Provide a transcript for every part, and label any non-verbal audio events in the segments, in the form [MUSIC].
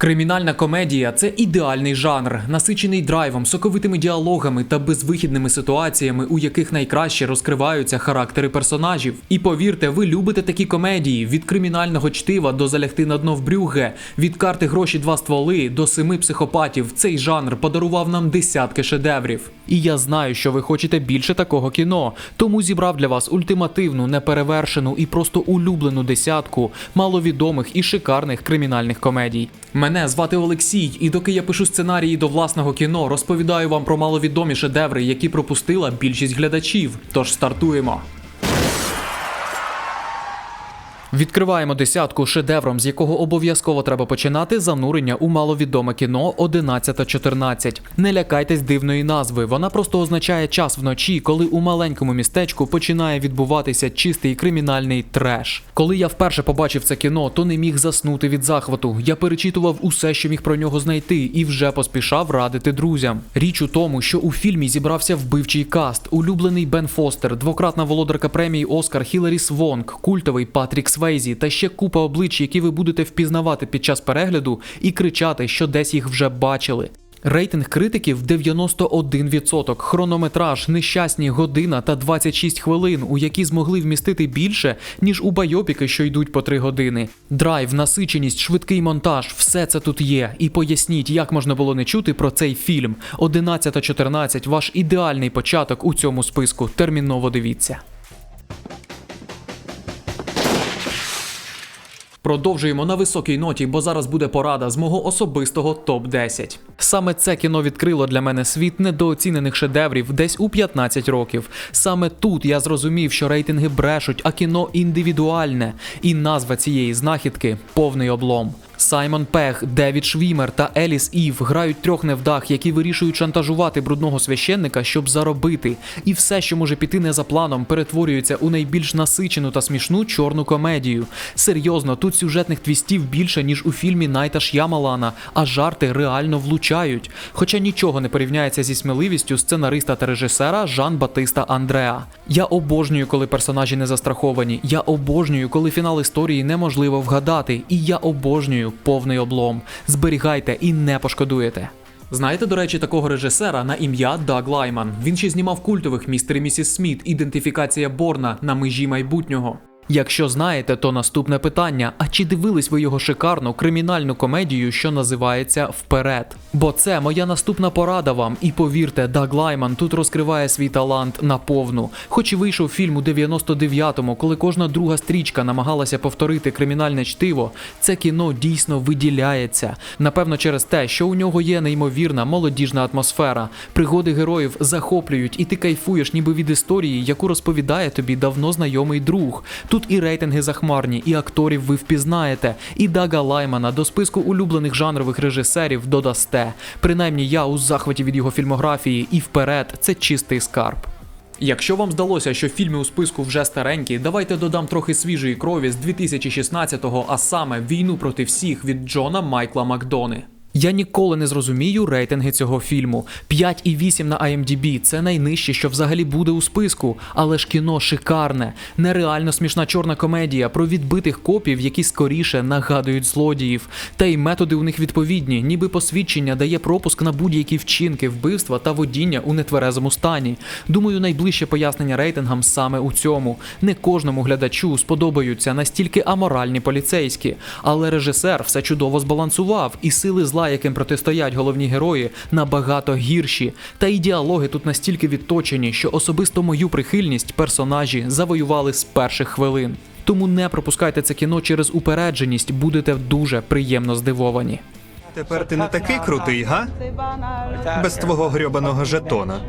Кримінальна комедія це ідеальний жанр, насичений драйвом, соковитими діалогами та безвихідними ситуаціями, у яких найкраще розкриваються характери персонажів. І повірте, ви любите такі комедії: від кримінального чтива до залягти на дно в брюгге, від карти гроші два стволи до семи психопатів. Цей жанр подарував нам десятки шедеврів. І я знаю, що ви хочете більше такого кіно, тому зібрав для вас ультимативну, неперевершену і просто улюблену десятку маловідомих і шикарних кримінальних комедій. Мене звати Олексій, і доки я пишу сценарії до власного кіно, розповідаю вам про маловідомі шедеври, які пропустила більшість глядачів. Тож стартуємо. Відкриваємо десятку шедевром, з якого обов'язково треба починати занурення у маловідоме кіно 11.14. Не лякайтесь дивної назви. Вона просто означає час вночі, коли у маленькому містечку починає відбуватися чистий кримінальний треш. Коли я вперше побачив це кіно, то не міг заснути від захвату. Я перечитував усе, що міг про нього знайти, і вже поспішав радити друзям. Річ у тому, що у фільмі зібрався вбивчий каст, улюблений Бен Фостер, двократна володарка премії Оскар Хіларі Свонг, культовий Патрік Свейзі та ще купа облич, які ви будете впізнавати під час перегляду і кричати, що десь їх вже бачили. Рейтинг критиків 91%, хронометраж, нещасні година та 26 хвилин, у які змогли вмістити більше, ніж у байопіки, що йдуть по 3 години. Драйв, насиченість, швидкий монтаж все це тут є. І поясніть, як можна було не чути про цей фільм. 11.14 – ваш ідеальний початок у цьому списку. Терміново дивіться. Продовжуємо на високій ноті, бо зараз буде порада з мого особистого топ 10 Саме це кіно відкрило для мене світ недооцінених шедеврів десь у 15 років. Саме тут я зрозумів, що рейтинги брешуть, а кіно індивідуальне. І назва цієї знахідки повний облом. Саймон Пех, Девід Швімер та Еліс Ів грають трьох невдах, які вирішують шантажувати брудного священника, щоб заробити. І все, що може піти не за планом, перетворюється у найбільш насичену та смішну чорну комедію. Серйозно, тут сюжетних твістів більше, ніж у фільмі Найта Ш'ямалана, а жарти реально влучають. Хоча нічого не порівняється зі сміливістю сценариста та режисера Жан Батиста Андреа. Я обожнюю, коли персонажі не застраховані. Я обожнюю, коли фінал історії неможливо вгадати. І я обожнюю повний облом. Зберігайте і не пошкодуєте. Знаєте, до речі, такого режисера на ім'я Даг Лайман. Він ще знімав культових містер і місіс Сміт, ідентифікація Борна на межі майбутнього. Якщо знаєте, то наступне питання: а чи дивились ви його шикарну кримінальну комедію, що називається Вперед? Бо це моя наступна порада вам. І повірте, Даг Лайман тут розкриває свій талант наповну. Хоч і вийшов фільм у 99-му, коли кожна друга стрічка намагалася повторити кримінальне чтиво, це кіно дійсно виділяється. Напевно, через те, що у нього є неймовірна молодіжна атмосфера. Пригоди героїв захоплюють, і ти кайфуєш, ніби від історії, яку розповідає тобі давно знайомий друг. Тут і рейтинги захмарні, і акторів ви впізнаєте, і Дага Лаймана до списку улюблених жанрових режисерів додасте. Принаймні я у захваті від його фільмографії і вперед це чистий скарб. Якщо вам здалося, що фільми у списку вже старенькі, давайте додам трохи свіжої крові з 2016-го, а саме війну проти всіх від Джона Майкла Макдони. Я ніколи не зрозумію рейтинги цього фільму. 5,8 на IMDb – це найнижче, що взагалі буде у списку. Але ж кіно шикарне, нереально смішна чорна комедія про відбитих копів, які скоріше нагадують злодіїв. Та й методи у них відповідні, ніби посвідчення дає пропуск на будь-які вчинки, вбивства та водіння у нетверезому стані. Думаю, найближче пояснення рейтингам саме у цьому. Не кожному глядачу сподобаються настільки аморальні поліцейські, але режисер все чудово збалансував, і сили зла, яким протистоять головні герої, набагато гірші. Та й діалоги тут настільки відточені, що особисто мою прихильність персонажі завоювали з перших хвилин. Тому не пропускайте це кіно через упередженість, будете дуже приємно здивовані. Тепер ти не такий крутий, га? Без твого грьобаного жетона.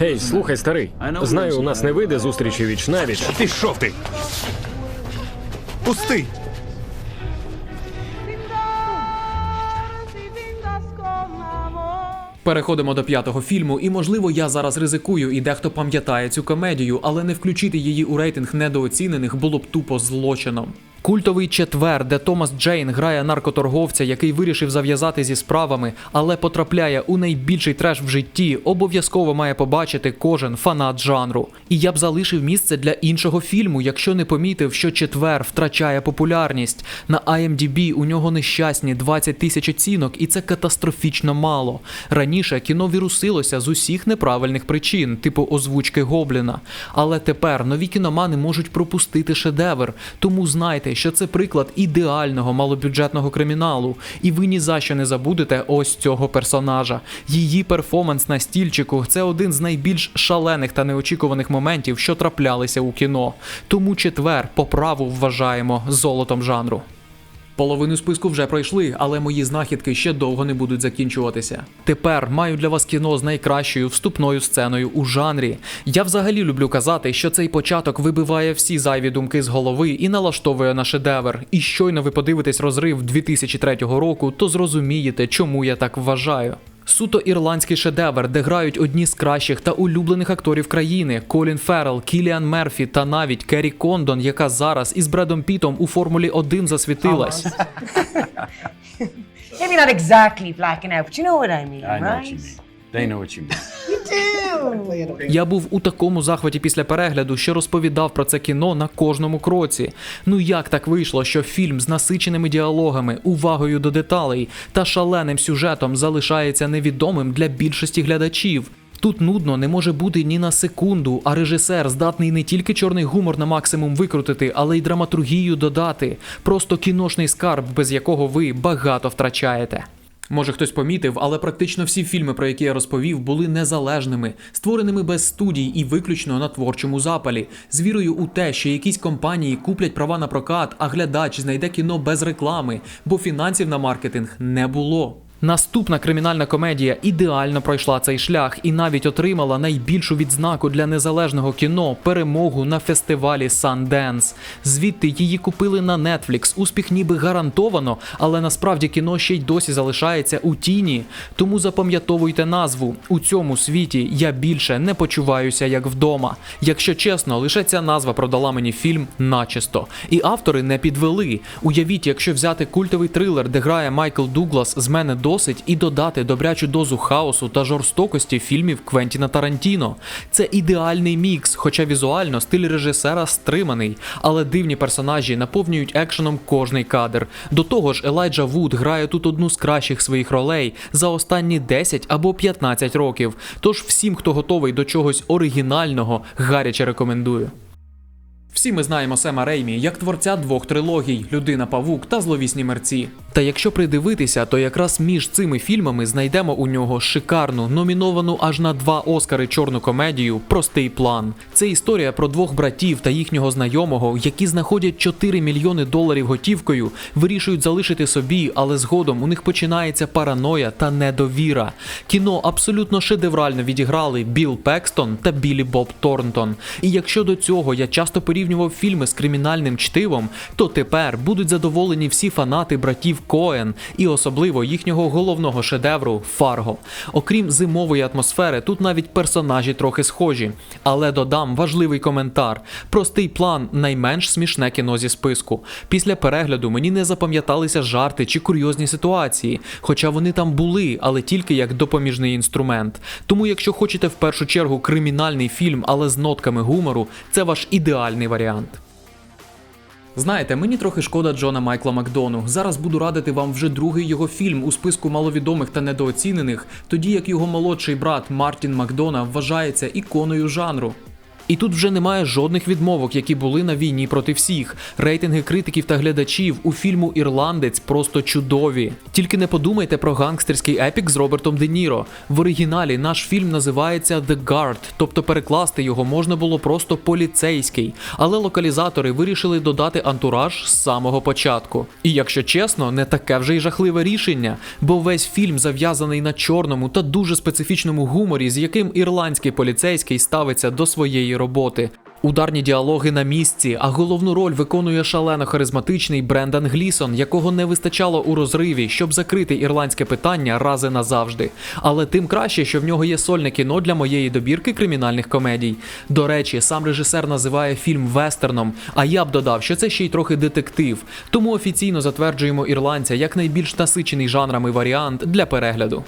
Гей, слухай, старий. Знаю, у нас не вийде зустрічі віч навіч. Пішов ти! Пусти! Переходимо до п'ятого фільму, і можливо я зараз ризикую, і дехто пам'ятає цю комедію, але не включити її у рейтинг недооцінених було б тупо злочином. Культовий четвер, де Томас Джейн грає наркоторговця, який вирішив зав'язати зі справами, але потрапляє у найбільший треш в житті, обов'язково має побачити кожен фанат жанру. І я б залишив місце для іншого фільму, якщо не помітив, що четвер втрачає популярність. На IMDb у нього нещасні 20 тисяч оцінок, і це катастрофічно мало. Раніше кіно вірусилося з усіх неправильних причин, типу озвучки Гобліна. Але тепер нові кіномани можуть пропустити шедевр. Тому знайте, що це приклад ідеального малобюджетного криміналу, і ви ні за що не забудете ось цього персонажа. Її перформанс на стільчику це один з найбільш шалених та неочікуваних моментів, що траплялися у кіно. Тому четвер по праву вважаємо золотом жанру. Половину списку вже пройшли, але мої знахідки ще довго не будуть закінчуватися. Тепер маю для вас кіно з найкращою вступною сценою у жанрі. Я взагалі люблю казати, що цей початок вибиває всі зайві думки з голови і налаштовує на шедевр. І щойно ви подивитесь розрив 2003 року, то зрозумієте, чому я так вважаю. Суто ірландський шедевр, де грають одні з кращих та улюблених акторів країни: Колін Феррел, Кіліан Мерфі та навіть Керрі Кондон, яка зараз із Бредом Пітом у Формулі 1 засвітилась. [LAUGHS] Maybe not exactly blacking out, but you know what I mean, I know what you mean. They know what you mean. Я був у такому захваті після перегляду, що розповідав про це кіно на кожному кроці. Ну як так вийшло, що фільм з насиченими діалогами, увагою до деталей та шаленим сюжетом залишається невідомим для більшості глядачів? Тут нудно не може бути ні на секунду, а режисер здатний не тільки чорний гумор на максимум викрутити, але й драматургію додати. Просто кіношний скарб, без якого ви багато втрачаєте. Може хтось помітив, але практично всі фільми, про які я розповів, були незалежними, створеними без студій і виключно на творчому запалі, з вірою у те, що якісь компанії куплять права на прокат, а глядач знайде кіно без реклами, бо фінансів на маркетинг не було. Наступна кримінальна комедія ідеально пройшла цей шлях і навіть отримала найбільшу відзнаку для незалежного кіно перемогу на фестивалі Sundance. Звідти її купили на Netflix. Успіх ніби гарантовано, але насправді кіно ще й досі залишається у тіні. Тому запам'ятовуйте назву. У цьому світі я більше не почуваюся як вдома. Якщо чесно, лише ця назва продала мені фільм начисто. І автори не підвели. Уявіть, якщо взяти культовий трилер, де грає Майкл Дуглас, з мене досить, і додати добрячу дозу хаосу та жорстокості фільмів Квентіна Тарантіно. Це ідеальний мікс, хоча візуально стиль режисера стриманий, але дивні персонажі наповнюють екшеном кожний кадр. До того ж, Елайджа Вуд грає тут одну з кращих своїх ролей за останні 10 або 15 років. Тож всім, хто готовий до чогось оригінального, гаряче рекомендую. Всі ми знаємо Сема Реймі як творця двох трилогій Людина Павук та Зловісні мерці. Та якщо придивитися, то якраз між цими фільмами знайдемо у нього шикарну, номіновану аж на два Оскари чорну комедію Простий план. Це історія про двох братів та їхнього знайомого, які знаходять 4 мільйони доларів готівкою, вирішують залишити собі, але згодом у них починається параноя та недовіра. Кіно абсолютно шедеврально відіграли Білл Пекстон та Білі Боб Торнтон. І якщо до цього я часто порівнював фільми з кримінальним чтивом, то тепер будуть задоволені всі фанати братів Коен і особливо їхнього головного шедевру Фарго. Окрім зимової атмосфери, тут навіть персонажі трохи схожі. Але додам важливий коментар: простий план найменш смішне кіно зі списку. Після перегляду мені не запам'яталися жарти чи курйозні ситуації, хоча вони там були, але тільки як допоміжний інструмент. Тому, якщо хочете в першу чергу кримінальний фільм, але з нотками гумору, це ваш ідеальний варіант. Знаєте, мені трохи шкода Джона Майкла Макдону. Зараз буду радити вам вже другий його фільм у списку маловідомих та недооцінених, тоді як його молодший брат Мартін Макдона вважається іконою жанру. І тут вже немає жодних відмовок, які були на війні проти всіх. Рейтинги критиків та глядачів у фільму Ірландець просто чудові. Тільки не подумайте про гангстерський епік з Робертом Де Ніро. В оригіналі наш фільм називається The Guard, тобто перекласти його можна було просто поліцейський. Але локалізатори вирішили додати антураж з самого початку. І якщо чесно, не таке вже й жахливе рішення, бо весь фільм зав'язаний на чорному та дуже специфічному гуморі, з яким ірландський поліцейський ставиться до своєї роботи. Ударні діалоги на місці, а головну роль виконує шалено харизматичний Брендан Глісон, якого не вистачало у розриві, щоб закрити ірландське питання рази назавжди. Але тим краще, що в нього є сольне кіно для моєї добірки кримінальних комедій. До речі, сам режисер називає фільм вестерном, а я б додав, що це ще й трохи детектив. Тому офіційно затверджуємо ірландця як найбільш насичений жанрами варіант для перегляду.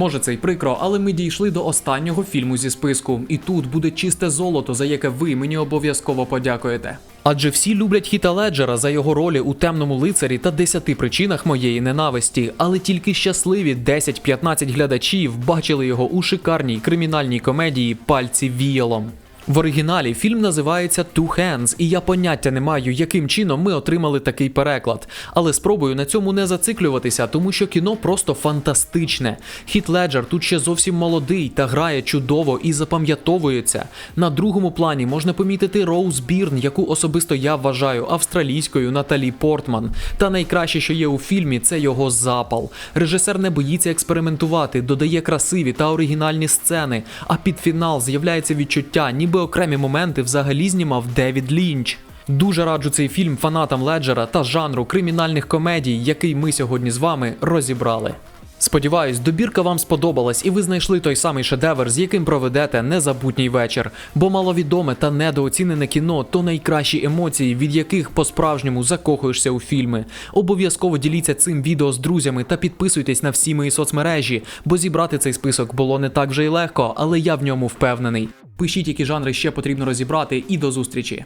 Може це й прикро, але ми дійшли до останнього фільму зі списку, і тут буде чисте золото, за яке ви мені обов'язково подякуєте. Адже всі люблять Хіта Леджера за його ролі у темному лицарі та 10 причинах моєї ненависті, але тільки щасливі 10-15 глядачів бачили його у шикарній кримінальній комедії Пальці віялом. В оригіналі фільм називається Two Hands, і я поняття не маю, яким чином ми отримали такий переклад. Але спробую на цьому не зациклюватися, тому що кіно просто фантастичне. Хіт Леджер тут ще зовсім молодий та грає чудово і запам'ятовується. На другому плані можна помітити Роуз Бірн, яку особисто я вважаю австралійською Наталі Портман. Та найкраще, що є у фільмі, це його запал. Режисер не боїться експериментувати, додає красиві та оригінальні сцени. А під фінал з'являється відчуття, ніби окремі моменти взагалі знімав Девід Лінч. Дуже раджу цей фільм фанатам Леджера та жанру кримінальних комедій, який ми сьогодні з вами розібрали. Сподіваюсь, добірка вам сподобалась і ви знайшли той самий шедевр, з яким проведете незабутній вечір. Бо маловідоме та недооцінене кіно то найкращі емоції, від яких по-справжньому закохуєшся у фільми. Обов'язково діліться цим відео з друзями та підписуйтесь на всі мої соцмережі, бо зібрати цей список було не так вже й легко, але я в ньому впевнений. Пишіть, які жанри ще потрібно розібрати, і до зустрічі.